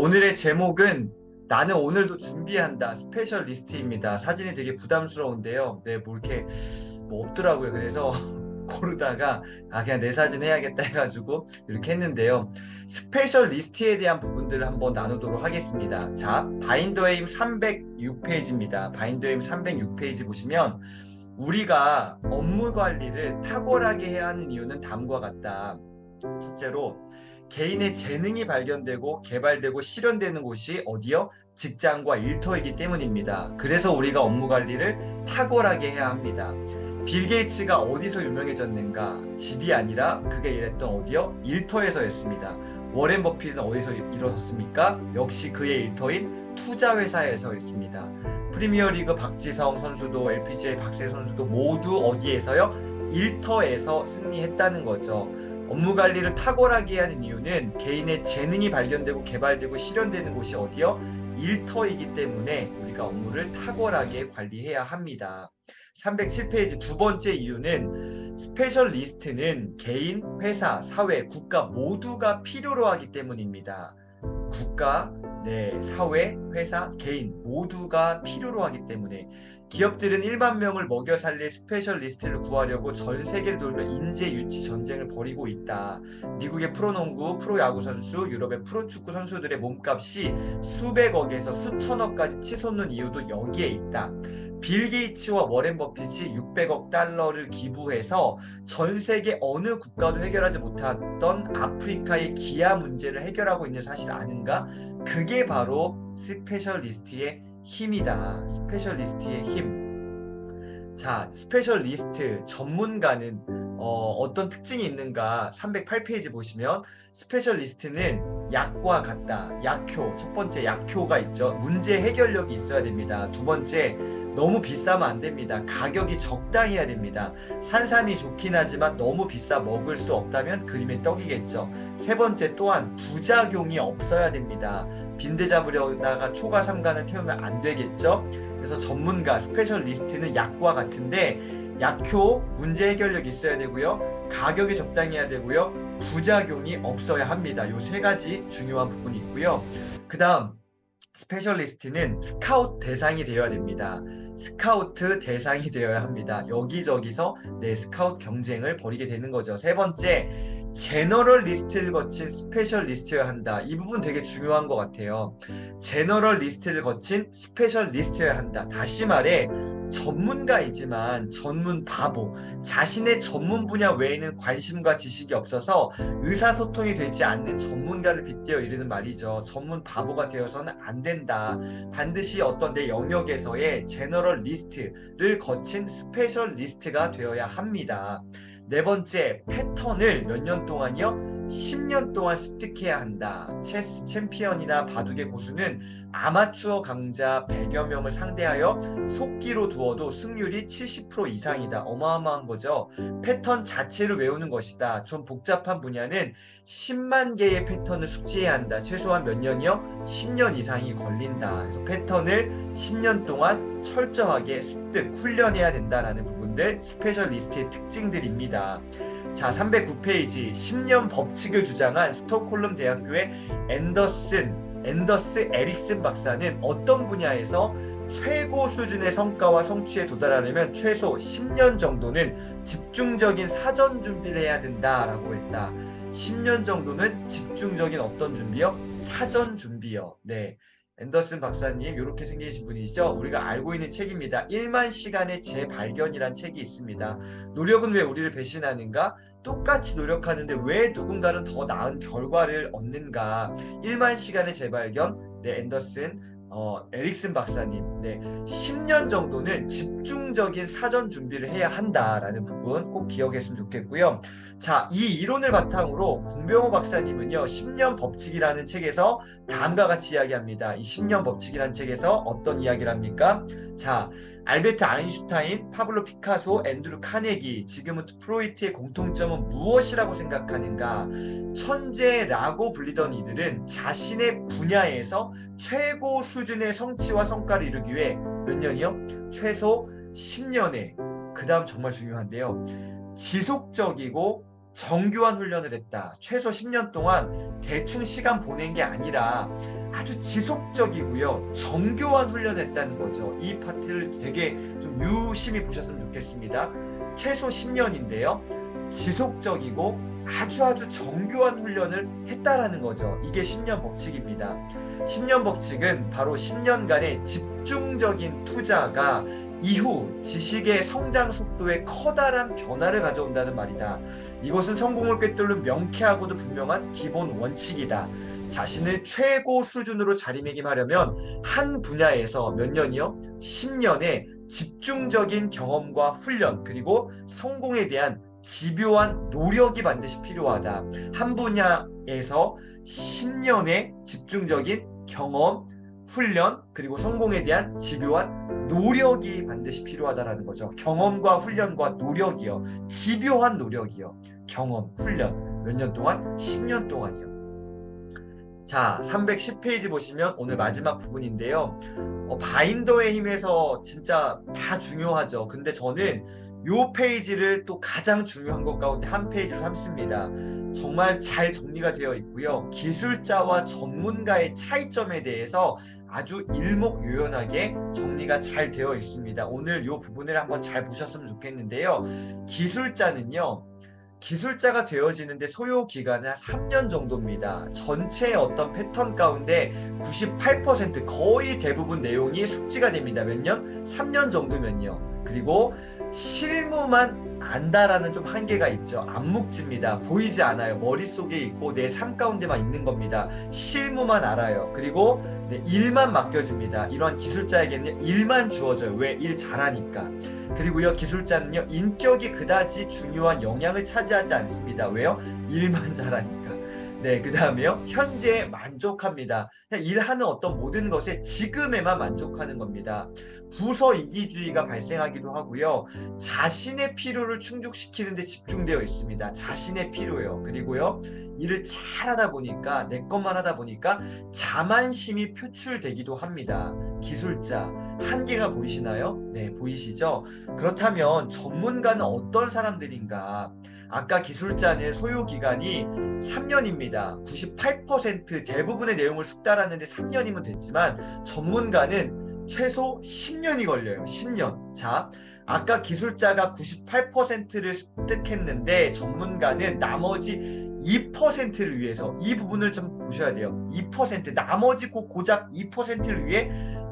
자, 오늘의 제목은 나는 오늘도 준비한다 스페셜 리스트입니다. 사진이 되게 부담스러운데요. 네, 뭐 이렇게 뭐 없더라고요. 그래서 고르다가 아 그냥 내 사진 해야겠다 해가지고 이렇게 했는데요. 스페셜 리스트에 대한 부분들을 한번 나누도록 하겠습니다. 자, 바인더에임 306페이지입니다. 바인더에임 306페이지 보시면 우리가 업무 관리를 탁월하게 해야 하는 이유는 다음과 같다. 첫째로 개인의 재능이 발견되고 개발되고 실현되는 곳이 어디요? 직장과 일터이기 때문입니다. 그래서 우리가 업무 관리를 탁월하게 해야 합니다. 빌 게이츠가 어디서 유명해졌는가? 집이 아니라 그게 일했던 어디요? 일터에서였습니다. 워렌 버핏은 어디서 일어섰습니까? 역시 그의 일터인 투자회사에서였습니다. 프리미어리그 박지성 선수도 LPGA 박세 선수도 모두 어디에서요? 일터에서 승리했다는 거죠. 업무 관리를 탁월하게 하는 이유는 개인의 재능이 발견되고 개발되고 실현되는 곳이 어디요? 일터이기 때문에 우리가 업무를 탁월하게 관리해야 합니다. 307페이지 두 번째 이유는 스페셜 리스트는 개인, 회사, 사회, 국가 모두가 필요로 하기 때문입니다. 국가, 네, 사회, 회사, 개인 모두가 필요로 하기 때문에 기업들은 1만 명을 먹여 살릴 스페셜 리스트를 구하려고 전 세계를 돌며 인재 유치 전쟁을 벌이고 있다. 미국의 프로농구, 프로야구 선수, 유럽의 프로축구 선수들의 몸값이 수백억에서 수천억까지 치솟는 이유도 여기에 있다. 빌 게이츠와 워렌 버핏이 600억 달러를 기부해서 전 세계 어느 국가도 해결하지 못했던 아프리카의 기아 문제를 해결하고 있는 사실 아는가? 그게 바로 스페셜리스트의 힘이다. 스페셜리스트의 힘. 자, 스페셜리스트 전문가는 어, 어떤 특징이 있는가? 308페이지 보시면 스페셜리스트는 약과 같다. 약효. 첫 번째 약효가 있죠. 문제 해결력이 있어야 됩니다. 두 번째 너무 비싸면 안 됩니다. 가격이 적당해야 됩니다. 산삼이 좋긴 하지만 너무 비싸 먹을 수 없다면 그림의 떡이겠죠. 세 번째 또한 부작용이 없어야 됩니다. 빈대 잡으려다가 초과 삼간을 태우면 안 되겠죠. 그래서 전문가 스페셜리스트는 약과 같은데 약효 문제 해결력 있어야 되고요. 가격이 적당해야 되고요. 부작용이 없어야 합니다. 요 세 가지 중요한 부분이 있고요. 그 다음 스페셜리스트는 스카우트 대상이 되어야 됩니다. 스카우트 대상이 되어야 합니다. 여기저기서 내 스카우트 경쟁을 벌이게 되는 거죠. 세 번째, 제너럴 리스트를 거친 스페셜 리스트여야 한다. 이 부분 되게 중요한 것 같아요. 제너럴 리스트를 거친 스페셜 리스트여야 한다. 다시 말해 전문가이지만 전문 바보, 자신의 전문 분야 외에는 관심과 지식이 없어서 의사소통이 되지 않는 전문가를 빗대어 이르는 말이죠. 전문 바보가 되어서는 안 된다. 반드시 어떤 내 영역에서의 제너럴 리스트를 거친 스페셜 리스트가 되어야 합니다. 네 번째, 패턴을 몇 년 동안이요? 10년 동안 습득해야 한다. 체스 챔피언이나 바둑의 고수는 아마추어 강자 100여 명을 상대하여 속기로 두어도 승률이 70% 이상이다. 어마어마한 거죠. 패턴 자체를 외우는 것이다. 좀 복잡한 분야는 10만 개의 패턴을 숙지해야 한다. 최소한 몇 년이요? 10년 이상이 걸린다. 그래서 패턴을 10년 동안 철저하게 습득, 훈련해야 된다라는 부분 들 스페셜리스트의 특징들입니다. 자, 309페이지 10년 법칙을 주장한 스톡홀름 대학교의 앤더슨 앤더스 에릭슨 박사는 어떤 분야에서 최고 수준의 성과와 성취에 도달하려면 최소 10년 정도는 집중적인 사전 준비를 해야 된다라고 했다. 10년 정도는 집중적인 어떤 준비요? 사전 준비요. 네. 앤더슨 박사님 이렇게 생기신 분이시죠? 우리가 알고 있는 책입니다. 1만 시간의 재발견이란 책이 있습니다. 노력은 왜 우리를 배신하는가? 똑같이 노력하는데 왜 누군가는 더 나은 결과를 얻는가? 1만 시간의 재발견, 네, 앤더슨 어, 에릭슨 박사님, 네, 10년 정도는 집중적인 사전 준비를 해야 한다라는 부분 꼭 기억했으면 좋겠고요. 자, 이 이론을 바탕으로 공병호 박사님은요, 10년 법칙이라는 책에서 다음과 같이 이야기합니다. 이 10년 법칙이라는 책에서 어떤 이야기를 합니까? 자, 알베트 아인슈타인, 파블로 피카소, 앤드루 카네기, 지금은 프로이트의 공통점은 무엇이라고 생각하는가? 천재라고 불리던 이들은 자신의 분야에서 최고 수준의 성취와 성과를 이루기 위해 몇 년이요? 최소 10년에 그 다음 정말 중요한데요. 지속적이고 정교한 훈련을 했다. 최소 10년 동안 대충 시간 보낸 게 아니라 아주 지속적이고요. 정교한 훈련을 했다는 거죠. 이 파트를 되게 좀 유심히 보셨으면 좋겠습니다. 최소 10년인데요. 지속적이고 아주 아주 정교한 훈련을 했다라는 거죠. 이게 10년 법칙입니다. 10년 법칙은 바로 10년간의 집중적인 투자가 이후 지식의 성장 속도에 커다란 변화를 가져온다는 말이다. 이것은 성공을 꿰뚫는 명쾌하고도 분명한 기본 원칙이다. 자신을 최고 수준으로 자리매김하려면 한 분야에서 몇 년이요? 10년의 집중적인 경험과 훈련 그리고 성공에 대한 집요한 노력이 반드시 필요하다. 한 분야에서 10년의 집중적인 경험, 훈련 그리고 성공에 대한 집요한 노력이 반드시 필요하다라는 거죠. 경험과 훈련과 노력이요. 집요한 노력이요. 경험, 훈련 몇 년 동안? 10년 동안이요. 자, 310페이지 보시면 오늘 마지막 부분인데요. 어, 바인더의 힘에서 진짜 다 중요하죠. 근데 저는 요 페이지를 또 가장 중요한 것 가운데 한 페이지로 삼습니다. 정말 잘 정리가 되어 있고요. 기술자와 전문가의 차이점에 대해서 아주 일목요연하게 정리가 잘 되어 있습니다. 오늘 요 부분을 한번 잘 보셨으면 좋겠는데요. 기술자는요. 기술자가 되어지는데 소요 기간은 한 3년 정도입니다. 전체 어떤 패턴 가운데 98% 거의 대부분 내용이 숙지가 됩니다. 몇 년? 3년 정도면요. 그리고 실무만 안다라는 좀 한계가 있죠. 암묵지입니다. 보이지 않아요. 머릿속에 있고 내 삶 가운데만 있는 겁니다. 실무만 알아요. 그리고 네, 일만 맡겨집니다. 이러한 기술자에게는 일만 주어져요. 왜? 일 잘하니까. 그리고요 기술자는요 인격이 그다지 중요한 영향을 차지하지 않습니다. 왜요? 일만 잘하니까. 네, 그 다음에요. 현재에 만족합니다. 일하는 어떤 모든 것에 지금에만 만족하는 겁니다. 부서 이기주의가 발생하기도 하고요. 자신의 필요를 충족시키는데 집중되어 있습니다. 자신의 필요요. 그리고요. 일을 잘하다 보니까 내 것만 하다 보니까 자만심이 표출되기도 합니다. 기술자 한계가 보이시나요? 네, 보이시죠? 그렇다면 전문가는 어떤 사람들인가? 아까 기술자는 소요 기간이 3년입니다. 98% 대부분의 내용을 숙달하는데 3년이면 됐지만 전문가는 최소 10년이 걸려요. 10년. 자, 아까 기술자가 98%를 습득했는데 전문가는 나머지 2%를 위해서 이 부분을 좀 보셔야 돼요. 2% 나머지 고작 2%를 위해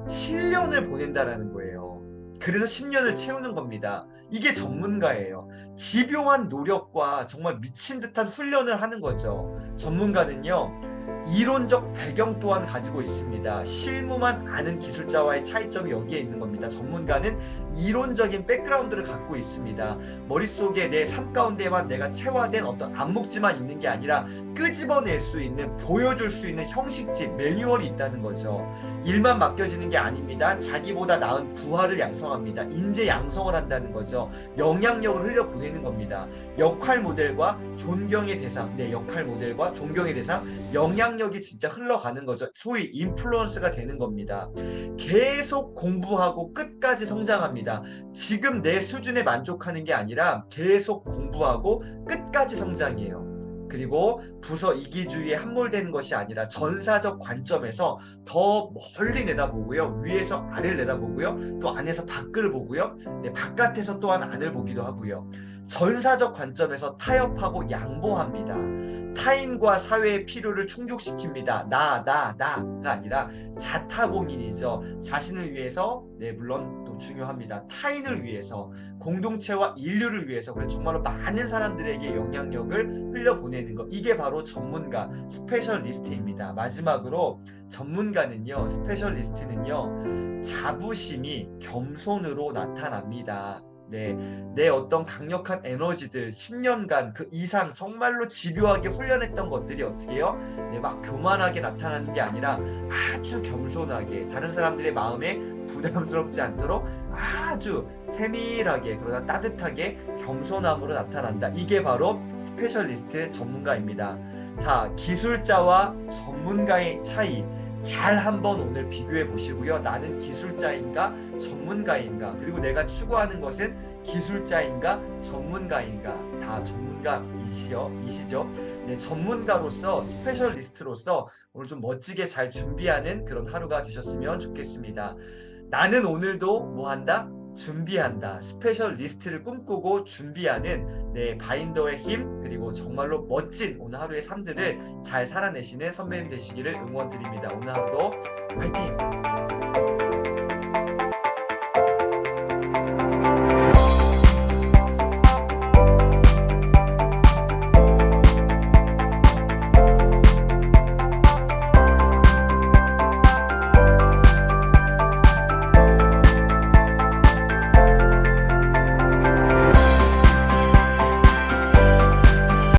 7년을 보낸다라는 거예요. 그래서 10년을 채우는 겁니다. 이게 전문가예요. 집요한 노력과 정말 미친 듯한 훈련을 하는 거죠. 전문가는요. 이론적 배경 또한 가지고 있습니다. 실무만 아는 기술자와의 차이점이 여기에 있는 겁니다. 전문가는 이론적인 백그라운드를 갖고 있습니다. 머릿속에 내 삶 가운데만 내가 체화된 어떤 암묵지만 있는 게 아니라 끄집어낼 수 있는 보여줄 수 있는 형식지 매뉴얼이 있다는 거죠. 일만 맡겨지는 게 아닙니다. 자기보다 나은 부하를 양성합니다. 인재 양성을 한다는 거죠. 영향력을 흘려보내는 겁니다. 역할 모델과 존경의 대상, 내 역할 모델과 존경의 대상, 영향 력이 진짜 흘러가는 거죠. 소위 인플루언스가 되는 겁니다. 계속 공부하고 끝까지 성장합니다. 지금 내 수준에 만족하는 게 아니라 계속 공부하고 끝까지 성장이에요. 그리고 부서 이기주의에 함몰되는 것이 아니라 전사적 관점에서 더 멀리 내다보고요. 위에서 아래를 내다보고요. 또 안에서 밖을 보고요. 네, 바깥에서 또한 안을 보기도 하고요. 전사적 관점에서 타협하고 양보합니다. 타인과 사회의 필요를 충족시킵니다. 나, 나, 나가 아니라 자타공인이죠. 자신을 위해서, 네, 물론 또 중요합니다. 타인을 위해서, 공동체와 인류를 위해서, 그래서 정말로 많은 사람들에게 영향력을 흘려보내는 것. 이게 바로 전문가, 스페셜리스트입니다. 마지막으로 전문가는요, 스페셜리스트는요, 자부심이 겸손으로 나타납니다. 네, 내 어떤 강력한 에너지들 10년간 그 이상 정말로 집요하게 훈련했던 것들이 어떻게 해요? 네, 막 교만하게 나타나는 게 아니라 아주 겸손하게 다른 사람들의 마음에 부담스럽지 않도록 아주 세밀하게 그러나 따뜻하게 겸손함으로 나타난다. 이게 바로 스페셜리스트 전문가입니다. 자, 기술자와 전문가의 차이 잘 한번 오늘 비교해 보시고요. 나는 기술자인가 전문가인가 그리고 내가 추구하는 것은 기술자인가 전문가인가 다 전문가이시죠 이시죠 네, 전문가로서 스페셜리스트로서 오늘 좀 멋지게 잘 준비하는 그런 하루가 되셨으면 좋겠습니다. 나는 오늘도 뭐 한다? 준비한다. 스페셜 리스트를 꿈꾸고 준비하는 네, 바인더의 힘 그리고 정말로 멋진 오늘 하루의 삶들을 잘 살아내시는 선배님 되시기를 응원드립니다. 오늘 하루도 화이팅!